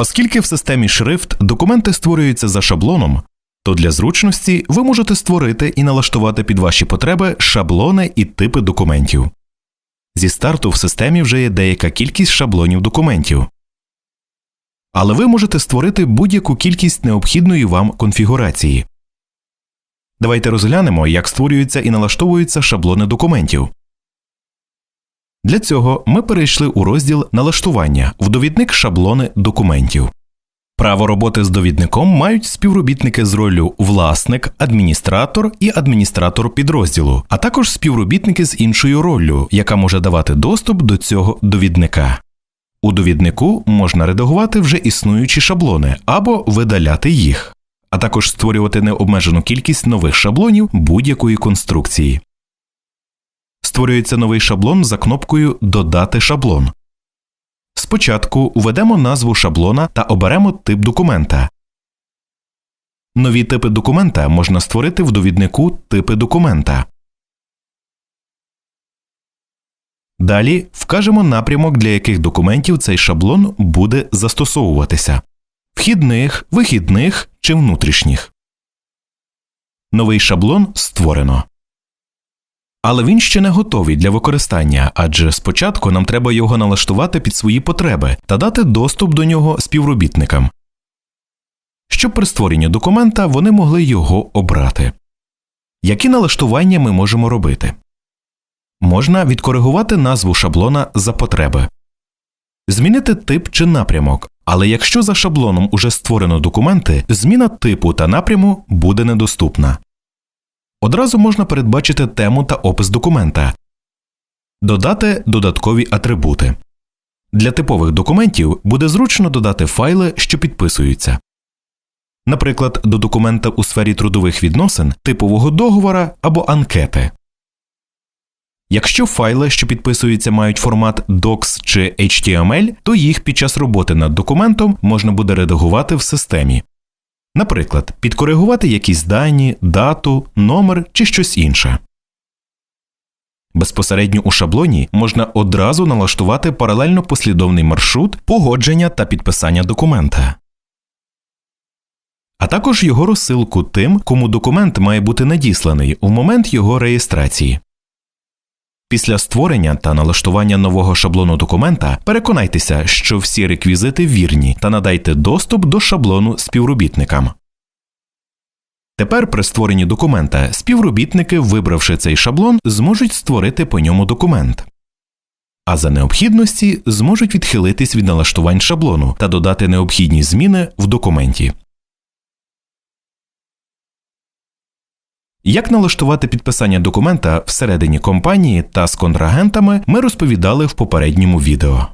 Оскільки в системі шрифт документи створюються за шаблоном, то для зручності ви можете створити і налаштувати під ваші потреби шаблони і типи документів. Зі старту в системі вже є деяка кількість шаблонів документів. Але ви можете створити будь-яку кількість необхідної вам конфігурації. Давайте розглянемо, як створюються і налаштовуються шаблони документів. Для цього ми перейшли у розділ Налаштування в довідник шаблони документів. Право роботи з довідником мають співробітники з роллю власник, адміністратор і адміністратор підрозділу, а також співробітники з іншою роллю, яка може давати доступ до цього довідника. У довіднику можна редагувати вже існуючі шаблони або видаляти їх, а також створювати необмежену кількість нових шаблонів будь-якої конструкції. Створюється новий шаблон за кнопкою Додати шаблон. Спочатку введемо назву шаблона та оберемо тип документа. Нові типи документа можна створити в довіднику Типи документа. Далі вкажемо напрямок, для яких документів цей шаблон буде застосовуватися вхідних, вихідних чи внутрішніх. Новий шаблон створено. Але він ще не готовий для використання, адже спочатку нам треба його налаштувати під свої потреби та дати доступ до нього співробітникам. Щоб при створенні документа вони могли його обрати. Які налаштування ми можемо робити? Можна відкоригувати назву шаблона за потреби, змінити тип чи напрямок. Але якщо за шаблоном уже створено документи, зміна типу та напряму буде недоступна. Одразу можна передбачити тему та опис документа, додати додаткові атрибути. Для типових документів буде зручно додати файли, що підписуються. Наприклад, до документа у сфері трудових відносин, типового договора або анкети. Якщо файли, що підписуються, мають формат DOCS чи HTML, то їх під час роботи над документом можна буде редагувати в системі. Наприклад, підкоригувати якісь дані, дату, номер чи щось інше. Безпосередньо у шаблоні можна одразу налаштувати паралельно послідовний маршрут погодження та підписання документа, а також його розсилку тим, кому документ має бути надісланий у момент його реєстрації. Після створення та налаштування нового шаблону документа переконайтеся, що всі реквізити вірні та надайте доступ до шаблону співробітникам. Тепер при створенні документа співробітники, вибравши цей шаблон, зможуть створити по ньому документ. А за необхідності зможуть відхилитись від налаштувань шаблону та додати необхідні зміни в документі. Як налаштувати підписання документа всередині компанії та з контрагентами, ми розповідали в попередньому відео.